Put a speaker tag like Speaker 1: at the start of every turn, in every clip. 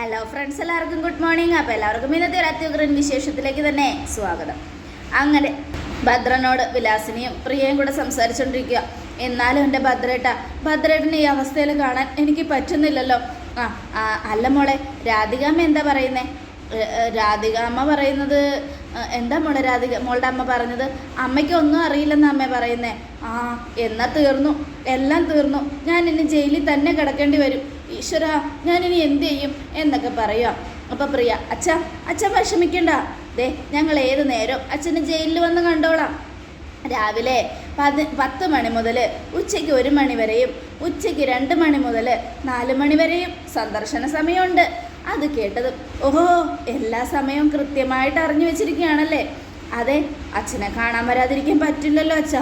Speaker 1: Hello friends എല്ലാവർക്കും good morning അപ്പോൾ എല്ലാവർക്കും ഇന്നത്തെ ഒരു അത്യുഗ്രൻ വിശേഷത്തിലേക്ക് തന്നെ സ്വാഗതം. അങ്ങനെ ഭദ്രനോട് വിലാസിനിയും പ്രിയയും കൂടെ സംസാരിച്ചുകൊണ്ടിരിക്കുക എന്നാലും എന്റെ ഭദ്രേട്ട ഭദ്രേട്ടനെ ഈ അവസ്ഥയിൽ കാണാൻ എനിക്ക് പറ്റുന്നില്ലല്ലോ. ആ അല്ല മോളെ രാധികാമ്മ എന്താ പറയുന്നേ? രാധികാമ്മ പറയുന്നത് എന്താ മോളെ രാധിക മോളുടെ അമ്മ പറഞ്ഞത്? അമ്മയ്ക്ക് ഒന്നും അറിയില്ലെന്ന് അമ്മ പറയുന്നേ. ആ എന്നാ തീർന്നു? എല്ലാം തീർന്നു. ഞാൻ ഇനി ജയിലിൽ തന്നെ കിടക്കേണ്ടി വരും. ഈശ്വര ഞാനിനി എന്ത് ചെയ്യും എന്നൊക്കെ പറയുക അപ്പം പ്രിയ അച്ഛ അച്ഛൻ വിഷമിക്കണ്ട ദേ ഞങ്ങൾ ഏത് നേരം അച്ഛനെ ജയിലിൽ വന്ന് കണ്ടോളാം. രാവിലെ പതി പത്ത് മണി മുതൽ ഉച്ചയ്ക്ക് ഒരു മണി വരെയും ഉച്ചയ്ക്ക് രണ്ട് മണി മുതൽ നാല് മണി വരെയും സന്ദർശന സമയമുണ്ട്. അത് കേട്ടതും ഓഹോ എല്ലാ സമയവും കൃത്യമായിട്ട് അറിഞ്ഞു വെച്ചിരിക്കുകയാണല്ലേ? അതെ അച്ഛനെ കാണാൻ വരാതിരിക്കാൻ പറ്റില്ലല്ലോ അച്ഛ.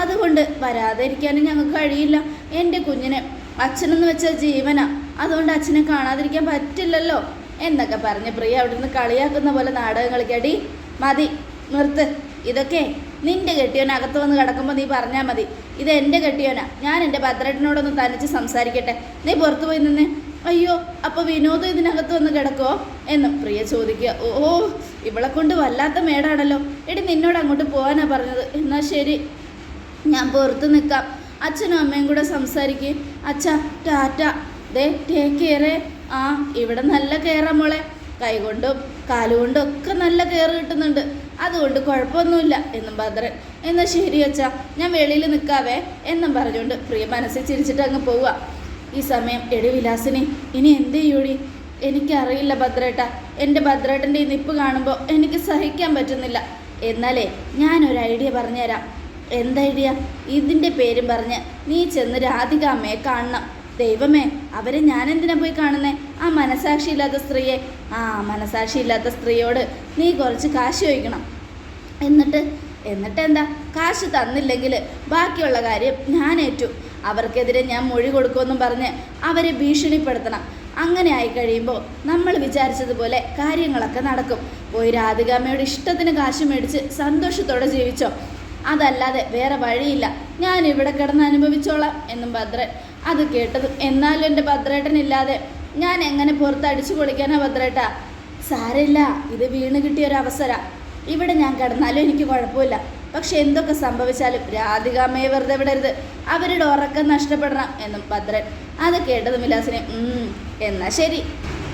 Speaker 1: അതുകൊണ്ട് വരാതിരിക്കാനും ഞങ്ങൾക്ക് കഴിയില്ല. എന്റെ കുഞ്ഞിനെ അച്ഛനെന്ന് വെച്ചാൽ ജീവനാ. അതുകൊണ്ട് അച്ഛനെ കാണാതിരിക്കാൻ പറ്റില്ലല്ലോ എന്നൊക്കെ പറഞ്ഞ് പ്രിയ അവിടെ നിന്ന് കളിയാക്കുന്ന പോലെ നാടകം കളിക്കാടി മതി നിർത്ത്. ഇതൊക്കെ നിന്റെ കെട്ടിയോൻ അകത്ത് വന്ന് കിടക്കുമ്പോൾ നീ പറഞ്ഞാൽ മതി. ഇത് എന്റെ കെട്ടിയോനാ. ഞാൻ എന്റെ ഭദ്രേട്ടനോടൊന്ന് തനിച്ച് സംസാരിക്കട്ടെ. നീ പുറത്തു പോയി നിന്ന്. അയ്യോ അപ്പോൾ വിനോദം ഇതിനകത്ത് വന്ന് കിടക്കോ എന്ന് പ്രിയ ചോദിക്കുക. ഓ ഇവളെ കൊണ്ട് വല്ലാത്ത മേടാണല്ലോ. എടി നിന്നോട് അങ്ങോട്ട് പോകാനാ പറഞ്ഞത്. എന്നാൽ ശരി. ഞാൻ പുറത്ത് നിൽക്കാം. അച്ഛനും അമ്മയും കൂടെ സംസാരിക്കും. അച്ഛ ടാറ്റ. ദേ ടേക്ക് കെയർ ആ ഇവിടെ നല്ല കെയറാ മോളെ. കൈകൊണ്ടും കാലുകൊണ്ടും ഒക്കെ നല്ല കെയർ കിട്ടുന്നുണ്ട്. അതുകൊണ്ട് കുഴപ്പമൊന്നുമില്ല എന്നും ഭദ്രൻ എന്നാൽ ശരി അച്ഛാ ഞാൻ വെളിയിൽ നിൽക്കാവേ എന്നും പറഞ്ഞുകൊണ്ട് പ്രിയ മനസ്സിൽ ചിരിച്ചിട്ട് അങ്ങ് പോവുക. ഈ സമയം എടി വിലാസിനി ഇനി എന്ത് ചെയ്യൂടി? എനിക്കറിയില്ല ഭദ്രേട്ട. എന്റെ ഭദ്രേട്ടന്റെ ഈ നിപ്പ് കാണുമ്പോൾ എനിക്ക് സഹിക്കാൻ പറ്റുന്നില്ല. എന്നാലേ ഞാനൊരു ഐഡിയ പറഞ്ഞുതരാം. എന്ത് ഐഡിയ? ഇതിന്റെ പേരും പറഞ്ഞ് നീ ചെന്ന് രാധിക അമ്മയെ കാണണം. ദൈവമേ അവരെ ഞാൻ എന്തിനാ പോയി കാണുന്നേ? ആ മനസാക്ഷിയില്ലാത്ത സ്ത്രീയെ ആ മനസാക്ഷിയില്ലാത്ത സ്ത്രീയോട് നീ കുറച്ച് കാശ് ചോദിക്കണം. എന്നിട്ട് എന്നിട്ട് എന്താ കാശ് തന്നില്ലെങ്കിൽ ബാക്കിയുള്ള കാര്യം ഞാൻ ഏറ്റു. അവർക്കെതിരെ ഞാൻ മൊഴി കൊടുക്കുമെന്നും പറഞ്ഞ് അവരെ ഭീഷണിപ്പെടുത്തണം. അങ്ങനെ ആയി കഴിയുമ്പോൾ നമ്മൾ വിചാരിച്ചതുപോലെ കാര്യങ്ങളൊക്കെ നടക്കും. പോയി രാധികാമ്മയുടെ ഇഷ്ടത്തിന് കാശ് മേടിച്ച് സന്തോഷത്തോടെ ജീവിച്ചോ? അതല്ലാതെ വേറെ വഴിയില്ല. ഞാൻ ഇവിടെ കിടന്ന് അനുഭവിച്ചോളാം എന്നും ഭദ്രൻ അത് കേട്ടത്. എന്നാലും എന്റെ ഭദ്രേട്ടനില്ലാതെ ഞാൻ എങ്ങനെ പുറത്ത് അടിച്ചു പൊളിക്കാനാ ഭദ്രേട്ട? സാരമില്ല ഇത് വീണ് കിട്ടിയ ഒരു അവസര. ഇവിടെ ഞാൻ കിടന്നാലും എനിക്ക് കുഴപ്പമില്ല. പക്ഷെ എന്തൊക്കെ സംഭവിച്ചാലും രാധികാമ്മയെ വെറുതെ വിടരുത്. അവരുടെ ഉറക്കം നഷ്ടപ്പെടണം എന്നും ഭദ്രൻ. അത് കേട്ടത് വിലാസിനെ "ഉം, എന്നാ ശരി.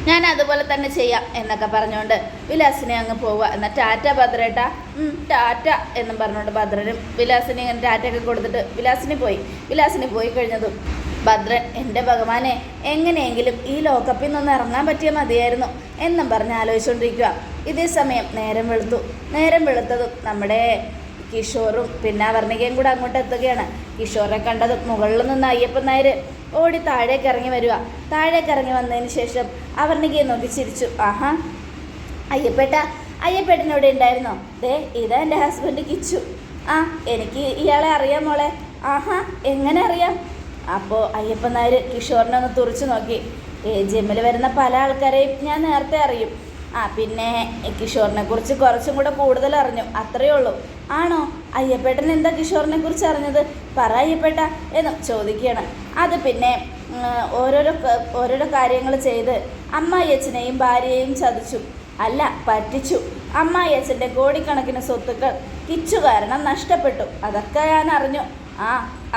Speaker 1: ഞാൻ അതുപോലെ തന്നെ ചെയ്യാം എന്നൊക്കെ പറഞ്ഞുകൊണ്ട് വിലാസിനെ അങ്ങ് പോവുക. എന്നാൽ ടാറ്റ ഭദ്രേട്ട. "ഉം, ടാറ്റ എന്നും പറഞ്ഞുകൊണ്ട് ഭദ്രനും വിലാസിനെ ഇങ്ങനെ ടാറ്റയൊക്കെ കൊടുത്തിട്ട് വിലാസിന് പോയി. വിലാസിന് പോയി കഴിഞ്ഞതും ഭദ്രൻ എന്റെ ഭഗവാനെ എങ്ങനെയെങ്കിലും ഈ ലോക്കപ്പിൽ നിന്ന് ഇറങ്ങാൻ പറ്റിയ മതിയായിരുന്നു എന്നും പറഞ്ഞ് ആലോചിച്ചുകൊണ്ടിരിക്കുക. ഇതേ സമയം നേരം വെളുത്തു. നേരം വെളുത്തതും നമ്മുടെ കിഷോറും പിന്നെ അവർണികയും കൂടെ അങ്ങോട്ട് എത്തുകയാണ്. കിഷോറിനെ കണ്ടതും മുകളിൽ നിന്ന് അയ്യപ്പൻ നായർ ഓടി താഴേക്ക് ഇറങ്ങി വരിക. താഴേക്ക് ഇറങ്ങി വന്നതിന് ശേഷം അവർണികയെ നോക്കി ചിരിച്ചു. ആഹാ അയ്യപ്പേട്ട അയ്യപ്പേട്ടനോടെ ഉണ്ടായിരുന്നോ? ദേ ഇതാ എന്റെ ഹസ്ബൻഡ് കിച്ചു. ആ എനിക്ക് ഇയാളെ അറിയാം മോളെ. ആഹാ എങ്ങനെ അറിയാം? അപ്പോൾ അയ്യപ്പൻ നായർ കിഷോറിനെ ഒന്ന് തുറച്ചു നോക്കി. ജിമ്മിൽ വരുന്ന പല ആൾക്കാരെയും ഞാൻ നേരത്തെ അറിയും. ആ പിന്നെ കിഷോറിനെ കുറിച്ച് കുറച്ചും കൂടെ കൂടുതൽ അറിഞ്ഞു. അത്രയേ ഉള്ളൂ. ആണോ? അയ്യപ്പേട്ടൻ എന്താ കിഷോറിനെ കുറിച്ച് അറിഞ്ഞത്? പറ അയ്യപ്പേട്ട എന്ന് ചോദിക്കുകയാണ്. അത് പിന്നെ ഓരോരോ ഓരോരോ കാര്യങ്ങൾ ചെയ്ത് അമ്മായിയച്ഛനെയും ഭാര്യയെയും ചതിച്ചു. അല്ല പറ്റിച്ചു. അമ്മായിയച്ഛന്റെ കോടിക്കണക്കിന് സ്വത്തുക്കൾ കിച്ചു കാരണം നഷ്ടപ്പെട്ടു. അതൊക്കെ ഞാൻ അറിഞ്ഞു. ആ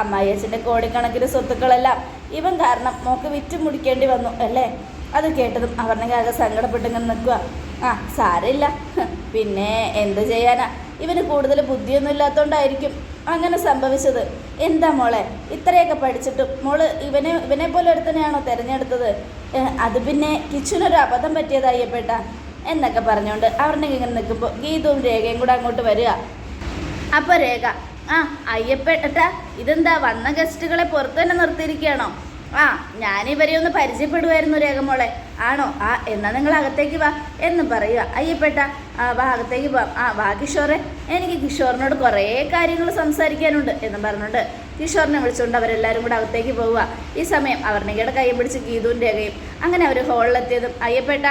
Speaker 1: അമ്മായിയച്ഛന്റെ കോടിക്കണക്കിന് സ്വത്തുക്കളെല്ലാം ഇവൻ കാരണം മോക്ക് വിറ്റ് മുടിക്കേണ്ടി വന്നു അല്ലേ? അത് കേട്ടതും അവരുടെ ആകെ സങ്കടപ്പെട്ട് ഇങ്ങനെ നിൽക്കുക ആ സാരമില്ല. പിന്നെ എന്ത് ചെയ്യാനാ? ഇവന് കൂടുതൽ ബുദ്ധിയൊന്നും ഇല്ലാത്തതുകൊണ്ടായിരിക്കും അങ്ങനെ സംഭവിച്ചത്. എന്താ മോളെ? ഇത്രയൊക്കെ പഠിച്ചിട്ടും മോൾ ഇവനെ ഇവനെ പോലെ ഒരുത്തനെയാണോ തിരഞ്ഞെടുത്തത്? അത് പിന്നെ കിച്ചുനൊരു അബദ്ധം പറ്റിയതായ്യപ്പെട്ട എന്നൊക്കെ പറഞ്ഞുകൊണ്ട് അവരുടെ ഇങ്ങനെ നിൽക്കുമ്പോൾ ഗീതവും രേഖയും കൂടെ അങ്ങോട്ട് വരിക. അപ്പോൾ രേഖ ആ അയ്യപ്പേട്ടാ ഇതെന്താ വന്ന ഗസ്റ്റുകളെ പുറത്തു തന്നെ നിർത്തിയിരിക്കുകയാണോ? ആ ഞാൻ ഇവരെ ഒന്ന് പരിചയപ്പെടുമായിരുന്നു രേഖമോളെ ആണോ? ആ എന്നാ നിങ്ങൾ അകത്തേക്ക് വാ എന്ന് പറയുക അയ്യപ്പേട്ട ആ വാ അകത്തേക്ക് പോവാം. ആ വാ കിഷോറെ. എനിക്ക് കിഷോറിനോട് കുറേ കാര്യങ്ങൾ സംസാരിക്കാനുണ്ട് എന്ന് പറഞ്ഞുകൊണ്ട് കിഷോറിനെ വിളിച്ചുകൊണ്ട് അവരെല്ലാവരും കൂടെ അകത്തേക്ക് പോവുക ഈ സമയം അവർണികയുടെ കൈ പിടിച്ച് ഗീതുവും രേഖയും അങ്ങനെ അവർ ഹോളിലെത്തിയതും അയ്യപ്പേട്ട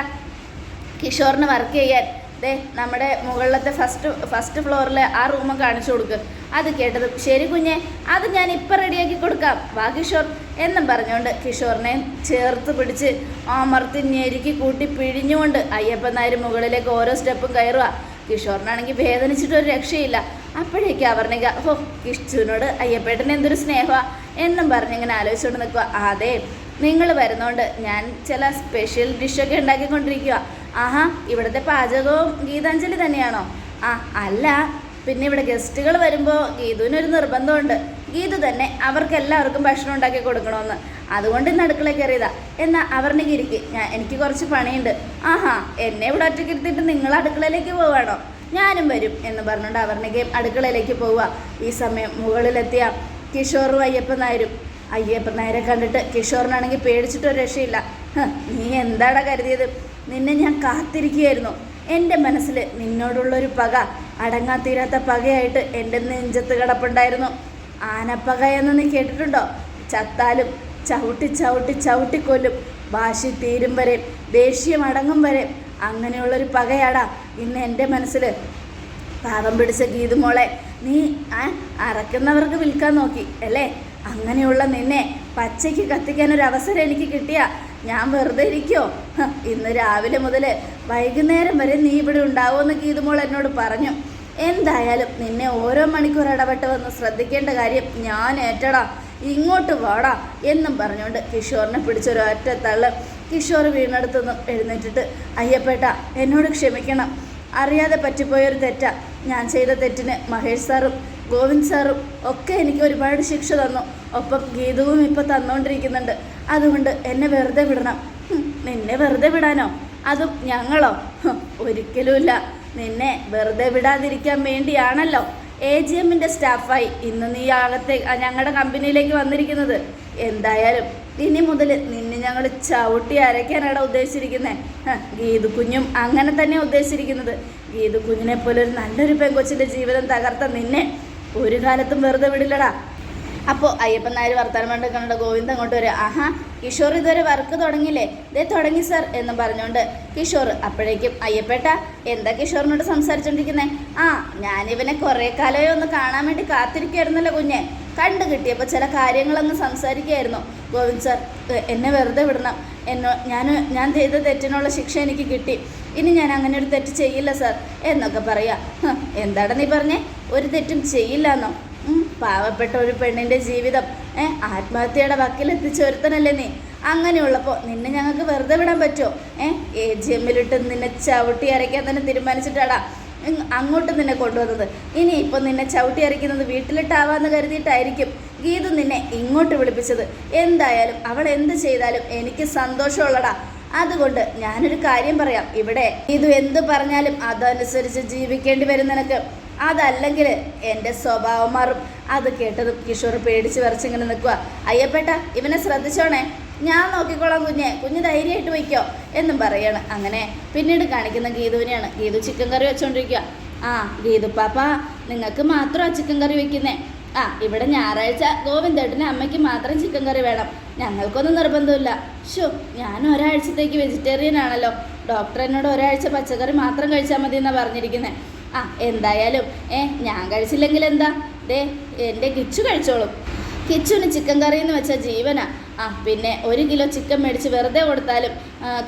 Speaker 1: കിഷോറിന് വർക്ക് ചെയ്യാൻ ദേ നമ്മുടെ മുകളിലത്തെ ഫസ്റ്റ് ഫസ്റ്റ് ഫ്ലോറിലെ ആ റൂം കാണിച്ചു കൊടുക്ക്. അത് കേട്ടത് ശരി കുഞ്ഞെ അത് ഞാൻ ഇപ്പം റെഡിയാക്കി കൊടുക്കാം. വാ കിഷോർ. എന്നും പറഞ്ഞുകൊണ്ട് കിഷോറിനെ ചേർത്ത് പിടിച്ച് അമർത്തി ഞെരുക്കി കൂട്ടി പിഴിഞ്ഞുകൊണ്ട് അയ്യപ്പൻ നായർ മുകളിലേക്ക് ഓരോ സ്റ്റെപ്പും കയറുക. കിഷോറിനാണെങ്കിൽ വേദനിച്ചിട്ട് ഒരു രക്ഷയില്ല. അപ്പോഴേക്ക് അവർണിക ഓ കിഷുവിനോട് അയ്യപ്പേട്ടന് എന്തൊരു സ്നേഹമാണ് എന്നും പറഞ്ഞിങ്ങനെ ആലോചിച്ചുകൊണ്ട് നിൽക്കുക. അതെ നിങ്ങൾ വരുന്നോണ്ട് ഞാൻ ചില സ്പെഷ്യൽ ഡിഷൊക്കെ ഉണ്ടാക്കിക്കൊണ്ടിരിക്കുക ആഹാ ഇവിടുത്തെ പാചകവും ഗീതാഞ്ജലി തന്നെയാണോ? ആ അല്ല പിന്നെ ഇവിടെ ഗസ്റ്റുകൾ വരുമ്പോൾ ഗീതുവിനൊരു നിർബന്ധമുണ്ട്. ഗീതു തന്നെ അവർക്ക് എല്ലാവർക്കും ഭക്ഷണം ഉണ്ടാക്കി കൊടുക്കണമെന്ന് അതുകൊണ്ട് ഇന്ന് അടുക്കള കയറിയതാ. എന്നാൽ അവരുടെ ഗിരിക്ക്. ഞാൻ എനിക്ക് കുറച്ച് പണിയുണ്ട്. ആഹാ എന്നെ ഇവിടെ ഒറ്റയ്ക്ക് നിങ്ങൾ അടുക്കളയിലേക്ക് പോവാണോ? ഞാനും വരും എന്ന് പറഞ്ഞുകൊണ്ട് അവർണികയും അടുക്കളയിലേക്ക് പോവുക. ഈ സമയം മുകളിലെത്തിയ കിഷോറും അയ്യപ്പൻ നായരും. അയ്യപ്പൻ നായരെ കണ്ടിട്ട് കിഷോറിനാണെങ്കിൽ പേടിച്ചിട്ടൊരു രക്ഷയില്ല. "ഹ്, നീ എന്താടാ കരുതിയത്? നിന്നെ ഞാൻ കാത്തിരിക്കുകയായിരുന്നു. എന്റെ മനസ്സിൽ നിന്നോടുള്ളൊരു പക അടങ്ങാത്തീരാത്ത പകയായിട്ട് എന്റെ നെഞ്ചത്ത് കിടപ്പുണ്ടായിരുന്നു. ആനപ്പക എന്ന് നീ കേട്ടിട്ടുണ്ടോ? ചത്താലും ചവിട്ടി ചവിട്ടി ചവിട്ടിക്കൊല്ലും വാശി തീരും വരെ ദേഷ്യം അടങ്ങും വരെ. അങ്ങനെയുള്ളൊരു പകയാടാ ഇന്ന് എന്റെ മനസ്സിൽ. പാവം പിടിച്ച ഗീതുമോളെ നീ അറക്കുന്നവർക്ക് വിൽക്കാൻ നോക്കി അല്ലേ? അങ്ങനെയുള്ള നിന്നെ പച്ചയ്ക്ക് കത്തിക്കാൻ ഒരു അവസരം എനിക്ക് കിട്ടിയ ഞാൻ വെറുതെ ഇരിക്കോ? ഇന്ന് രാവിലെ മുതൽ വൈകുന്നേരം വരെ നീ ഇവിടെ ഉണ്ടാവുമെന്ന് ഗീതുമോൾ എന്നോട് പറഞ്ഞു. എന്തായാലും നിന്നെ ഓരോ മണിക്കൂർ ഇടപെട്ട് വന്ന് ശ്രദ്ധിക്കേണ്ട കാര്യം ഞാൻ ഏറ്റടാ. ഇങ്ങോട്ട് വാടാ എന്നും പറഞ്ഞുകൊണ്ട് കിഷോറിനെ പിടിച്ചൊരു ഒറ്റ തള്ള് കിഷോർ വീണെടുത്തുനിന്ന് എഴുന്നേറ്റിട്ട് അയ്യപ്പേട്ട എന്നോട് ക്ഷമിക്കണം. അറിയാതെ പറ്റിപ്പോയൊരു തെറ്റാ. ഞാൻ ചെയ്ത തെറ്റിന് മഹേഷ് സാറും ഗോവിന്ദ് സാറും ഒക്കെ എനിക്ക് ഒരുപാട് ശിക്ഷ തന്നു. ഒപ്പം ഗീതവും ഇപ്പം തന്നുകൊണ്ടിരിക്കുന്നുണ്ട് അതുകൊണ്ട് എന്നെ വെറുതെ വിടണം. നിന്നെ വെറുതെ വിടാനോ? അതും ഞങ്ങളോ? ഒരിക്കലുമില്ല. നിന്നെ വെറുതെ വിടാതിരിക്കാൻ വേണ്ടിയാണല്ലോ എ ജി എമ്മിന്റെ സ്റ്റാഫായി ഇന്ന് നീ അകത്തെ ഞങ്ങളുടെ കമ്പനിയിലേക്ക് വന്നിരിക്കുന്നത്. എന്തായാലും ഇനി മുതൽ നിന്നെ ഞങ്ങൾ ചവിട്ടി അരയ്ക്കാനാണ് ഉദ്ദേശിച്ചിരിക്കുന്നത് ഗീതു കുഞ്ഞും അങ്ങനെ തന്നെ ഉദ്ദേശിച്ചിരിക്കുന്നത്. ഗീതു കുഞ്ഞിനെ പോലെ ഒരു നല്ലൊരു പെങ്കൊച്ചിന്റെ ജീവിതം തകർത്ത നിന്നെ ഒരു കാലത്തും വെറുതെ വിടില്ലടാ. അപ്പോൾ അയ്യപ്പൻ നായർ വർത്തമാനം കണ്ട ഗോവിന്ദ് അങ്ങോട്ട് വരിക. ആഹാ കിഷോർ ഇതുവരെ വർക്ക് തുടങ്ങിയില്ലേ? ദേ തുടങ്ങി സർ എന്ന് പറഞ്ഞുകൊണ്ട് കിഷോർ അപ്പോഴേക്കും അയ്യപ്പേട്ട എന്താ കിഷോറിനോട് സംസാരിച്ചോണ്ടിരിക്കുന്നത് ആ ഞാനിവനെ കുറേ കാലമേ ഒന്ന് കാണാൻ വേണ്ടി കാത്തിരിക്കുമായിരുന്നല്ലോ കുഞ്ഞെ. കണ്ടു കിട്ടിയപ്പോൾ ചില കാര്യങ്ങളൊന്ന് സംസാരിക്കുകയായിരുന്നു ഗോവിന്ദ് സർ എന്നെ വെറുതെ വിടണം. എന്നോ ഞാൻ ഞാൻ ചെയ്ത തെറ്റിനുള്ള ശിക്ഷ എനിക്ക് കിട്ടി. ഇനി ഞാൻ അങ്ങനെ ഒരു തെറ്റ് ചെയ്യില്ല സർ എന്നൊക്കെ പറയാം. എന്താണ് നീ പറഞ്ഞേ? ഒരു തെറ്റും ചെയ്യില്ല എന്നോ പാവപ്പെട്ട ഒരു പെണ്ണിന്റെ ജീവിതം. ഏ ആത്മഹത്യയുടെ വക്കിലെത്തിച്ച ഒരുത്തനല്ലേ നീ. അങ്ങനെയുള്ളപ്പോൾ നിന്നെ ഞങ്ങൾക്ക് വെറുതെ വിടാൻ പറ്റുമോ ഏ എ ജി എമ്മിലിട്ട് നിന്നെ ചവിട്ടി അരയ്ക്കാൻ തന്നെ തീരുമാനിച്ചിട്ടാടാ. അങ്ങോട്ട് നിന്നെ കൊണ്ടുവന്നത്. ഇനി ഇപ്പം നിന്നെ ചവിട്ടി അരയ്ക്കുന്നത് വീട്ടിലിട്ടാവാന്ന് കരുതിയിട്ടായിരിക്കും. ഗീതു നിന്നെ ഇങ്ങോട്ട് വിളിപ്പിച്ചത്. എന്തായാലും അവൾ എന്ത് ചെയ്താലും എനിക്ക് സന്തോഷമുള്ളടാ. അതുകൊണ്ട് ഞാനൊരു കാര്യം പറയാം. ഇവിടെ ഇത് എന്ത് പറഞ്ഞാലും അതനുസരിച്ച് ജീവിക്കേണ്ടി വരും നിനക്ക്. അതല്ലെങ്കിൽ എന്റെ സ്വഭാവം മാറും. അത് കേട്ടതും കിഷോർ പേടിച്ച് വരച്ചിങ്ങനെ നിൽക്കുക അയ്യപ്പേട്ട ഇവനെ ശ്രദ്ധിച്ചോണേ. ഞാൻ നോക്കിക്കോളാം കുഞ്ഞെ. കുഞ്ഞ് ധൈര്യമായിട്ട് വയ്ക്കോ എന്നും പറയാണ്. അങ്ങനെ പിന്നീട് കാണിക്കുന്ന ഗീതുവിനെയാണ്. ഗീതു ചിക്കൻ കറി വെച്ചോണ്ടിരിക്കുക ആ ഗീതു പാപ്പ നിങ്ങൾക്ക് മാത്രമാണ് ചിക്കൻ കറി വെക്കുന്നേ. ആ ഇവിടെ ഞായറാഴ്ച ഗോവിന്ദേട്ടന് അമ്മയ്ക്ക് മാത്രം ചിക്കൻ കറി വേണം. ഞങ്ങൾക്കൊന്നും നിർബന്ധമില്ല. ഷോ ഞാൻ ഒരാഴ്ചത്തേക്ക് വെജിറ്റേറിയൻ ആണല്ലോ. ഡോക്ടർ എന്നോട് ഒരാഴ്ച പച്ചക്കറി മാത്രം കഴിച്ചാൽ മതി എന്നാണ് പറഞ്ഞിരിക്കുന്നത് ആ എന്തായാലും ഏ ഞാൻ കഴിച്ചില്ലെങ്കിൽ എന്താ? ദേ എന്റെ കിച്ചു കഴിച്ചോളും. കിച്ചുവിന് ചിക്കൻ കറി എന്ന് വെച്ചാൽ ജീവനാ. ആ പിന്നെ ഒരു കിലോ ചിക്കൻ മേടിച്ച് വെറുതെ കൊടുത്താലും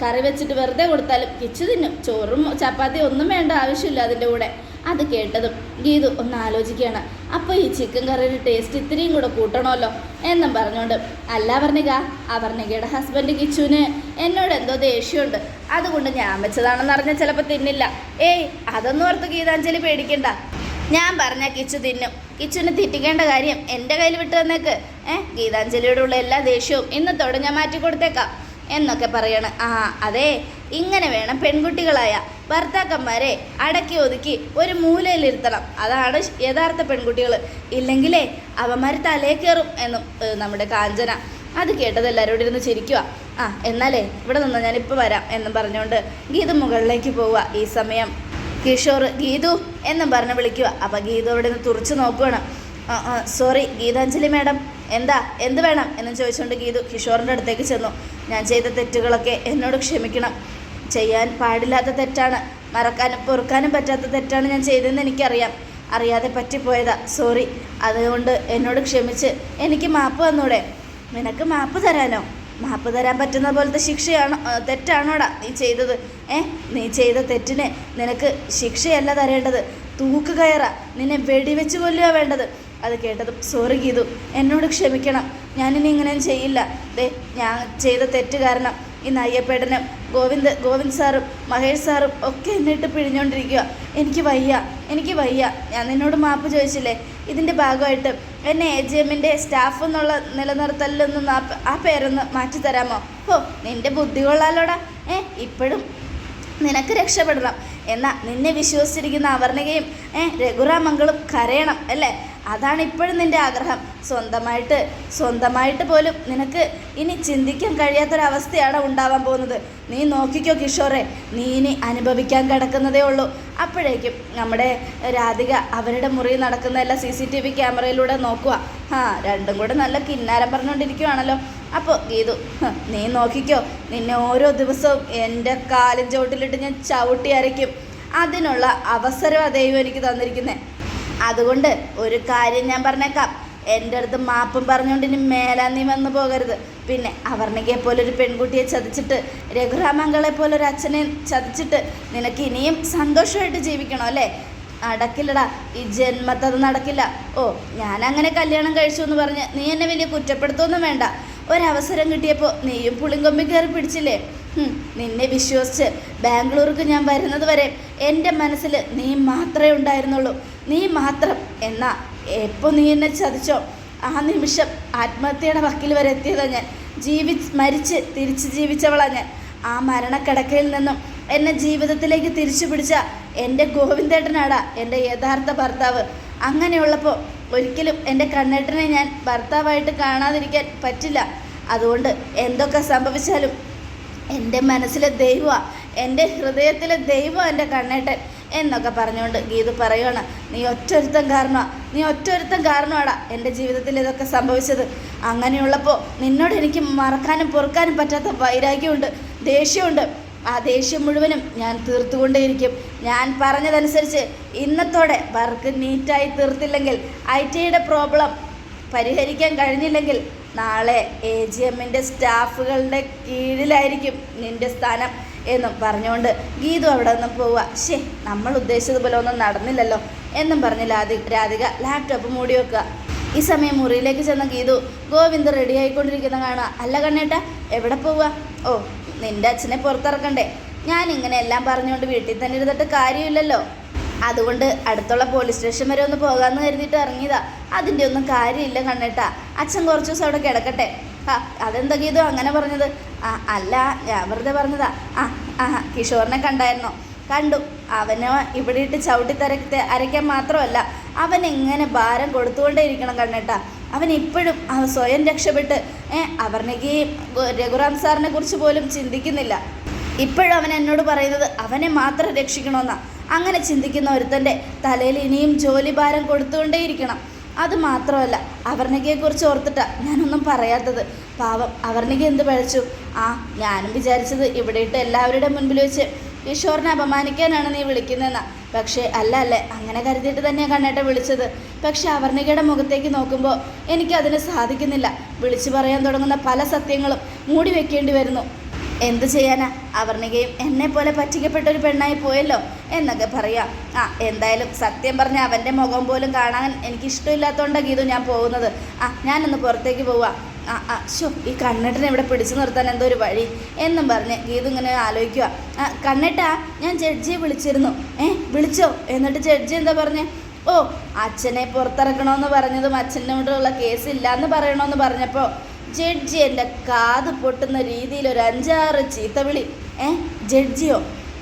Speaker 1: കറി വെച്ചിട്ട് വെറുതെ കൊടുത്താലും കിച്ചു തിന്നും. ചോറും ചപ്പാത്തി ഒന്നും വേണ്ട ആവശ്യമില്ല അതിന്റെ കൂടെ. അത് കേട്ടതും ഗീതു ഒന്ന് ആലോചിക്കുകയാണ്. അപ്പോൾ ഈ ചിക്കൻ കറിയുടെ ടേസ്റ്റ് ഇത്രയും കൂടെ കൂട്ടണമല്ലോ? എന്നും പറഞ്ഞുകൊണ്ട് അല്ല വർണിക ആ വർണികയുടെ ഹസ്ബൻഡ് കിച്ചുവിന് എന്നോട് എന്തോ ദേഷ്യമുണ്ട്. അതുകൊണ്ട് ഞാൻ വെച്ചതാണെന്ന് അറിഞ്ഞാൽ ചിലപ്പോൾ തിന്നില്ല. ഏയ് അതൊന്നും ഓർത്ത് ഗീതാഞ്ജലി പേടിക്കണ്ട. ഞാൻ പറഞ്ഞ കിച്ചു തിന്നും. കിച്ചുവിനെ തെറ്റിക്കേണ്ട കാര്യം എന്റെ കയ്യിൽ വിട്ടു തന്നേക്ക്. ഏ ഗീതാഞ്ജലിയോടുള്ള എല്ലാ ദേഷ്യവും ഇന്നത്തോടെ ഞാൻ മാറ്റി കൊടുത്തേക്കാം എന്നൊക്കെ പറയാണ്. ആ അതെ ഇങ്ങനെ വേണം പെൺകുട്ടികളായ. ഭർത്താക്കന്മാരെ അടക്കി ഒതുക്കി ഒരു മൂലയിലിരുത്തണം. അതാണ് യഥാർത്ഥ പെൺകുട്ടികൾ ഇല്ലെങ്കിലേ അവന്മാർ തലേ കയറും എന്നും നമ്മുടെ കാഞ്ചന. അത് കേട്ടത് എല്ലാവരോടും ഇരുന്ന് ചിരിക്കുക ആ എന്നാലേ ഇവിടെ നിന്ന് ഞാനിപ്പോൾ വരാം എന്നും പറഞ്ഞുകൊണ്ട് ഗീതു മുകളിലേക്ക് പോവുക ഈ സമയം. കിഷോർ ഗീതു എന്നും പറഞ്ഞ് വിളിക്കുക അപ്പം ഗീതു അവിടെ നിന്ന് തുറച്ചു നോക്കുകയാണ് സോറി ഗീതാഞ്ജലി മാഡം എന്താ എന്ത് വേണം? എന്നും ചോദിച്ചുകൊണ്ട് ഗീതു കിഷോറിന്റെ അടുത്തേക്ക് ചെന്നു. ഞാൻ ചെയ്ത തെറ്റുകളൊക്കെ എന്നോട് ക്ഷമിക്കണം. ചെയ്യാൻ പാടില്ലാത്ത തെറ്റാണ്. മറക്കാനും പൊറുക്കാനും പറ്റാത്ത തെറ്റാണ് ഞാൻ ചെയ്തതെന്ന് എനിക്കറിയാം. അറിയാതെ പറ്റിപ്പോയതാ. സോറി. അതുകൊണ്ട് എന്നോട് ക്ഷമിച്ച്. എനിക്ക് മാപ്പ് തന്നൂടെ? നിനക്ക് മാപ്പ് തരാനോ? മാപ്പ് തരാൻ പറ്റുന്ന പോലത്തെ ശിക്ഷയാണോ? തെറ്റാണോടാ നീ ചെയ്തത്. ഏ? നീ ചെയ്ത തെറ്റിനെ നിനക്ക് ശിക്ഷയല്ല തരേണ്ടത്. തൂക്ക് കയറ. നിന്നെ വെടിവെച്ച് കൊല്ലുക വേണ്ടത്. അത് കേട്ടതും സോറി ഗീതു. എന്നോട് ക്ഷമിക്കണം. ഞാനിനി ഇങ്ങനെ ചെയ്യില്ല. ദേ ഞാൻ ചെയ്ത തെറ്റ് കാരണം ഇന്ന് അയ്യപ്പേട്ടനും ഗോവിന്ദ് ഗോവിന്ദ് സാറും മഹേഷ് സാറും ഒക്കെ എന്നിട്ട് പിഴിഞ്ഞുകൊണ്ടിരിക്കുക എനിക്ക് വയ്യ എനിക്ക് വയ്യ. ഞാൻ നിന്നോട് മാപ്പ് ചോദിച്ചില്ലേ? ഇതിന്റെ ഭാഗമായിട്ട് എന്നെ എ ജി എമ്മിന്റെ സ്റ്റാഫ് എന്നുള്ള നിലനിർത്തലിലൊന്നും ആ പ- ആ പേരൊന്ന് മാറ്റി തരാമോ? ഓ നിന്റെ ബുദ്ധി കൊള്ളാലോടാ. ഏ ഇപ്പോഴും നിനക്ക് രക്ഷപ്പെടണം. എന്നാൽ നിന്നെ വിശ്വസിച്ചിരിക്കുന്ന അവർണികയും ഏ രഘുറാമംഗളും കരയണം അല്ലേ? അതാണ് ഇപ്പോഴും നിന്റെ ആഗ്രഹം. സ്വന്തമായിട്ട് സ്വന്തമായിട്ട് പോലും നിനക്ക് ഇനി ചിന്തിക്കാൻ കഴിയാത്തൊരവസ്ഥയാണ് ഉണ്ടാവാൻ പോകുന്നത്. നീ നോക്കിക്കോ കിഷോറെ നീ ഇനി അനുഭവിക്കാൻ കിടക്കുന്നതേ ഉള്ളൂ. അപ്പോഴേക്കും നമ്മുടെ രാധിക അവരുടെ മുറി നടക്കുന്ന എല്ലാ സി സി ടി വി ക്യാമറയിലൂടെ നോക്കുക. ആ രണ്ടും കൂടെ നല്ല കിന്നാരം പറഞ്ഞുകൊണ്ടിരിക്കുവാണല്ലോ. അപ്പോൾ ഗീതു നീ നോക്കിക്കോ നിന്നെ ഓരോ ദിവസവും എന്റെ കാലിൻ ചോട്ടിലിട്ട് ഞാൻ ചവിട്ടി അരയ്ക്കും. അതിനുള്ള അവസരം ദൈവം എനിക്ക് തന്നിരിക്കുന്നത് അതുകൊണ്ട് ഒരു കാര്യം ഞാൻ പറഞ്ഞേക്കാം. എന്റെ അടുത്ത് മാപ്പും പറഞ്ഞുകൊണ്ട് ഇനി മേലാ നീ വന്നു പോകരുത്. പിന്നെ അവർണികയെ പോലെ ഒരു പെൺകുട്ടിയെ ചതിച്ചിട്ട് രഘുരാമങ്കളെ പോലെ ഒരു അച്ഛനെ ചതിച്ചിട്ട് നിനക്ക് ഇനിയും സന്തോഷമായിട്ട് ജീവിക്കണം അല്ലേ? നടക്കില്ലടാ ഈ ജന്മത്തത് നടക്കില്ല. ഓ ഞാൻ അങ്ങനെ കല്യാണം കഴിച്ചു എന്ന് പറഞ്ഞ് നീ എന്നെ വലിയ കുറ്റപ്പെടുത്തൊന്നും വേണ്ട. ഒരവസരം കിട്ടിയപ്പോൾ നീയും പുളിങ്കൊമ്പി കയറി പിടിച്ചില്ലേ? നിന്നെ വിശ്വസിച്ച് ബാംഗ്ലൂർക്ക് ഞാൻ വരുന്നത് വരെ എന്റെ മനസ്സിൽ നീ മാത്രമേ ഉണ്ടായിരുന്നുള്ളൂ. നീ മാത്രം എന്നാ? എപ്പോൾ നീ എന്നെ ചതിച്ചോ? ആ നിമിഷം ആത്മഹത്യയുടെ വക്കിൽ വരെ എത്തിയതാണ് ഞാൻ. ജീവി മരിച്ച് തിരിച്ച് ജീവിച്ചവളാണ് ഞാൻ. ആ മരണക്കിടക്കയിൽ നിന്നും എന്നെ ജീവിതത്തിലേക്ക് തിരിച്ചു പിടിച്ച എന്റെ ഗോവിന്ദേട്ടനാടാ എന്റെ യഥാർത്ഥ ഭർത്താവ്. അങ്ങനെയുള്ളപ്പോൾ ഒരിക്കലും എന്റെ കണ്ണേട്ടനെ ഞാൻ ഭർത്താവായിട്ട് കാണാതിരിക്കാൻ പറ്റില്ല. അതുകൊണ്ട് എന്തൊക്കെ സംഭവിച്ചാലും എന്റെ മനസ്സിലെ ദൈവമാണ് എന്റെ ഹൃദയത്തിലെ ദൈവം എന്റെ കണ്ണേട്ടൻ. എന്നൊക്കെ പറഞ്ഞുകൊണ്ട് ഗീതു പറയുകയാണ് നീ ഒറ്റൊരുത്തം കാരണമാ നീ ഒറ്റൊരുത്തം കാരണമാടാ എന്റെ ജീവിതത്തിൽ ഇതൊക്കെ സംഭവിച്ചത്. അങ്ങനെയുള്ളപ്പോൾ നിന്നോട് എനിക്ക് മറക്കാനും പൊറുക്കാനും പറ്റാത്ത വൈരാഗ്യമുണ്ട് ദേഷ്യമുണ്ട്. ആ ദേഷ്യം മുഴുവനും ഞാൻ തീർത്തുകൊണ്ടേയിരിക്കും. ഞാൻ പറഞ്ഞതനുസരിച്ച് ഇന്നത്തോടെ വർക്ക് നീറ്റായി തീർത്തില്ലെങ്കിൽ ഐ ടിയുടെ പ്രോബ്ലം പരിഹരിക്കാൻ കഴിഞ്ഞില്ലെങ്കിൽ നാളെ എ ജി എമ്മിന്റെ സ്റ്റാഫുകളുടെ കീഴിലായിരിക്കും നിന്റെ സ്ഥാനം. എന്നും പറഞ്ഞുകൊണ്ട് ഗീതു അവിടെ നിന്ന് പോവുക. ശേ നമ്മൾ ഉദ്ദേശിച്ചതുപോലെ ഒന്നും നടന്നില്ലല്ലോ എന്നും പറഞ്ഞ് രാധി രാധിക ലാപ്ടോപ്പ് മൂടി വെക്കുക. ഈ സമയം മുറിയിലേക്ക് ചെന്ന ഗീതു ഗോവിന്ദ് റെഡി ആയിക്കൊണ്ടിരിക്കുന്ന കാണുക. അല്ല കണ്ണേട്ട എവിടെ പോവുക? ഓ നിന്റെ അച്ഛനെ പുറത്തിറക്കണ്ടേ. ഞാൻ ഇങ്ങനെ എല്ലാം പറഞ്ഞുകൊണ്ട് വീട്ടിൽ തന്നെ ഇരുന്നിട്ട് കാര്യമില്ലല്ലോ. അതുകൊണ്ട് അടുത്തുള്ള പോലീസ് സ്റ്റേഷൻ വരെ ഒന്ന് പോകാമെന്ന് കരുതിയിട്ട് ഇറങ്ങിയതാ. അതിന്റെ ഒന്നും കാര്യമില്ല കണ്ണേട്ടാ. അച്ഛൻ കുറച്ച് ദിവസം അവിടെ കിടക്കട്ടെ. ആ അതെന്താ അങ്ങനെ പറഞ്ഞത്? ആ അല്ല ഞാൻ വെറുതെ പറഞ്ഞതാ. ആ ആ കിഷോറിനെ കണ്ടായിരുന്നോ? കണ്ടു. അവനെ ഇവിടെ ഇട്ട് ചവിട്ടി തരക്ക് അരയ്ക്കാൻ മാത്രമല്ല അവൻ എങ്ങനെ ഭാരം കൊടുത്തുകൊണ്ടേ ഇരിക്കണം കണ്ണേട്ടാ. അവൻ ഇപ്പോഴും സ്വയം രക്ഷപ്പെട്ട് ഏ അവർണിക്ക് രഘുറാം സാറിനെ കുറിച്ച് പോലും ചിന്തിക്കുന്നില്ല. ഇപ്പോഴും അവൻ എന്നോട് പറയുന്നത് അവനെ മാത്രം രക്ഷിക്കണമെന്നാ. അങ്ങനെ ചിന്തിക്കുന്ന ഒരുത്തന്റെ തലയിൽ ഇനിയും ജോലി ഭാരം കൊടുത്തുകൊണ്ടേയിരിക്കണം. അത് മാത്രമല്ല അവർണികയെക്കുറിച്ച് ഓർത്തിട്ടാ ഞാനൊന്നും പറയാത്തത്. പാവം അവർണിക എന്ത് പഴച്ചു? ആ ഞാനും വിചാരിച്ചത് ഇവിടെ ഇട്ട് എല്ലാവരുടെ മുൻപിൽ വെച്ച് കിഷോറിനെ അപമാനിക്കാനാണ് നീ വിളിക്കുന്നതെന്നാ. പക്ഷേ അല്ല അല്ലേ അങ്ങനെ കരുതിയിട്ട് തന്നെയാണ് കണ്ണേട്ട വിളിച്ചത്. പക്ഷെ അവർണികയുടെ മുഖത്തേക്ക് നോക്കുമ്പോൾ എനിക്കതിന് സാധിക്കുന്നില്ല. വിളിച്ചു പറയാൻ തുടങ്ങുന്ന പല സത്യങ്ങളും മൂടി വെക്കേണ്ടി വരുന്നു. എന്തു ചെയ്യാനാ? അവർണികയും എന്നെ പോലെ പറ്റിക്കപ്പെട്ട ഒരു പെണ്ണായി പോയല്ലോ എന്നൊക്കെ പറയാം. ആ എന്തായാലും സത്യം പറഞ്ഞ അവന്റെ മുഖം പോലും കാണാൻ എനിക്ക് ഇഷ്ടമില്ലാത്തതുകൊണ്ടാണ് ഗീതു ഞാൻ പോകുന്നത്. ആ ഞാനൊന്ന് പുറത്തേക്ക് പോവാം. ആ ആ ഷോ ഈ കണ്ണെട്ടിനെ ഇവിടെ പിടിച്ചു നിർത്താൻ എന്തോ ഒരു വഴി എന്നും പറഞ്ഞ് ഗീതു ഇങ്ങനെ ആലോചിക്കുക ആ കണ്ണെട്ടാ ഞാൻ ജഡ്ജിയെ വിളിച്ചിരുന്നു. ഏ വിളിച്ചോ? എന്നിട്ട് ജഡ്ജി എന്താ പറഞ്ഞേ? ഓ അച്ഛനെ പുറത്തിറക്കണമെന്ന് പറഞ്ഞതും അച്ഛനോടുള്ള കേസ് ഇല്ലയെന്ന് പറയണമെന്ന് പറഞ്ഞപ്പോൾ ജഡ്ജി എന്റെ കാത് പൊട്ടുന്ന രീതിയിൽ ഒരു അഞ്ചാറ് ചീത്തവിളി ഏ? ജഡ്ജിയോ?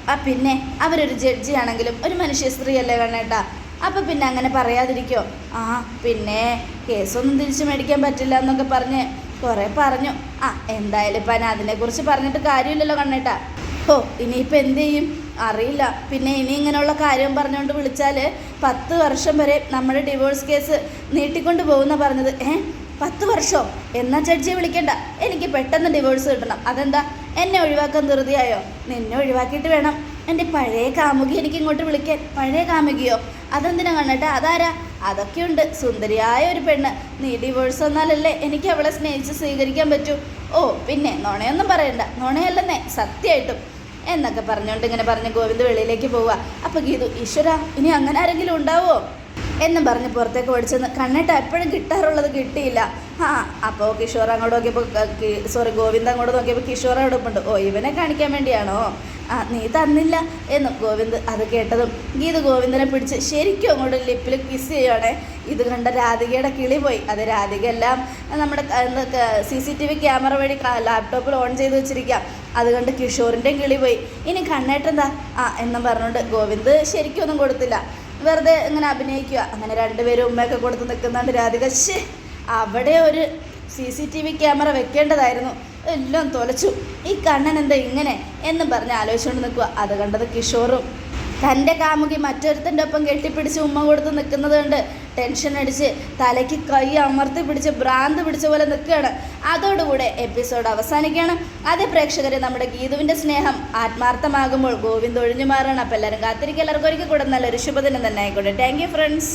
Speaker 1: ആ പിന്നെ അവരൊരു ജഡ്ജി ആണെങ്കിലും ഒരു മനുഷ്യ സ്ത്രീയല്ലേ വേണേട്ടാ അപ്പം പിന്നെ അങ്ങനെ പറയാതിരിക്കോ? ആ പിന്നെ കേസൊന്നും തിരിച്ചു മേടിക്കാൻ പറ്റില്ല എന്നൊക്കെ പറഞ്ഞ് കുറേ പറഞ്ഞു. ആ എന്തായാലും ഇപ്പം അതിനെക്കുറിച്ച് പറഞ്ഞിട്ട് കാര്യമില്ലല്ലോ കണ്ണേട്ടാ. ഓ ഇനിയിപ്പോൾ എന്ത് ചെയ്യും? അറിയില്ല. പിന്നെ ഇനി ഇങ്ങനെയുള്ള കാര്യം പറഞ്ഞുകൊണ്ട് വിളിച്ചാൽ പത്ത് വർഷം വരെ നമ്മുടെ ഡിവോഴ്സ് കേസ് നീട്ടിക്കൊണ്ട് പോകുന്ന പറഞ്ഞത്. ഏ? പത്ത് വർഷമോ എന്നാ ജഡ്ജിയെ വിളിക്കണ്ട. എനിക്ക് പെട്ടെന്ന് ഡിവോഴ്സ് കിട്ടണം. അതെന്താ? എന്നെ ഒഴിവാക്കാൻ ധൃതിയായോ? നിന്നെ ഒഴിവാക്കിയിട്ട് വേണം. എന്റെ പഴയ കാമുകി എനിക്ക് ഇങ്ങോട്ട് വിളിക്കാൻ. പഴയ കാമുകിയോ? അതെന്തിനാ കണ്ണേട്ടാ? അതാരാ? അതൊക്കെയുണ്ട്. സുന്ദരിയായ ഒരു പെണ്ണ്. നീ ഡിവോഴ്സ് വന്നാലല്ലേ എനിക്ക് അവളെ സ്നേഹിച്ച് സ്വീകരിക്കാൻ പറ്റൂ. ഓ പിന്നെ നുണയൊന്നും പറയണ്ട. നുണയല്ലെന്നേ സത്യമായിട്ടും. എന്നൊക്കെ പറഞ്ഞുകൊണ്ട് ഇങ്ങനെ പറഞ്ഞ് ഗോവിന്ദ് വെളിയിലേക്ക് പോവുക. അപ്പോൾ ഗീതു ഈശ്വര ഇനി അങ്ങനെ ആരെങ്കിലും ഉണ്ടാവുമോ എന്നും പറഞ്ഞ് പുറത്തേക്ക് ഓടിച്ചെന്ന് കണ്ണിട്ട് എപ്പോഴും കിട്ടാറുള്ളത് കിട്ടിയില്ല. ആ അപ്പോൾ കിഷോർ അങ്ങോട്ട് നോക്കിയപ്പോൾ സോറി ഗോവിന്ദ് അങ്ങോട്ട് നോക്കിയപ്പോൾ കിഷോർ അവിടെ ഉണ്ട് ഓ ഇവനെ കാണിക്കാൻ വേണ്ടിയാണോ? ആ നീ തന്നില്ല എന്ന് ഗോവിന്ദ് അത് കേട്ടതും ഗീത് ഗോവിന്ദനെ പിടിച്ച് ശരിക്കും അങ്ങോട്ട് ലിപ്പിൽ കിസ് ചെയ്യുവാണേ. ഇത് കണ്ട രാധികയുടെ കിളി പോയി. അത് രാധിക എല്ലാം നമ്മുടെ C C T V camera വഴി ലാപ്ടോപ്പിൽ ഓൺ ചെയ്ത് വെച്ചിരിക്കാം. അത് കണ്ട് കിഷോറിന്റെയും കിളി പോയി. ഇനി കണ്ണേട്ടെന്താ ആ എന്നും പറഞ്ഞുകൊണ്ട് ഗോവിന്ദ് ശരിക്കും ഒന്നും കൊടുത്തില്ല. വെറുതെ ഇങ്ങനെ അഭിനയിക്കുക. അങ്ങനെ രണ്ടുപേരും ഉമ്മയൊക്കെ കൊടുത്ത് നിൽക്കുന്നുണ്ട് രാധിക. അവിടെ ഒരു C C T V camera വെക്കേണ്ടതായിരുന്നു. എല്ലാം തൊലച്ചു. ഈ കണ്ണൻ എന്താ ഇങ്ങനെ എന്നും പറഞ്ഞ് ആലോചിച്ചുകൊണ്ട് നിൽക്കുക. അത് കണ്ടത് കിഷോറും തന്റെ കാമുകി മറ്റൊരുത്തന്റെ ഒപ്പം കെട്ടിപ്പിടിച്ച് ഉമ്മ കൊടുത്ത് നിൽക്കുന്നത് കൊണ്ട് ടെൻഷൻ അടിച്ച് തലയ്ക്ക് കൈ അമർത്തി പിടിച്ച് ഭ്രാന്ത് പിടിച്ച പോലെ നിൽക്കുകയാണ്. അതോടുകൂടെ എപ്പിസോഡ് അവസാനിക്കുകയാണ്. അതേ പ്രേക്ഷകരെ നമ്മുടെ ഗീതുവിന്റെ സ്നേഹം ആത്മാർത്ഥമാകുമ്പോൾ ഗോവിന്ദ് ഒഴിഞ്ഞു മാറണം അപ്പോൾ എല്ലാവരും കാത്തിരിക്കുക. എല്ലാവർക്കും ഒരിക്കൽ കൂടെ നല്ലൊരു ശുഭദിനം തന്നെ ആയിക്കോട്ടെ. Thank you friends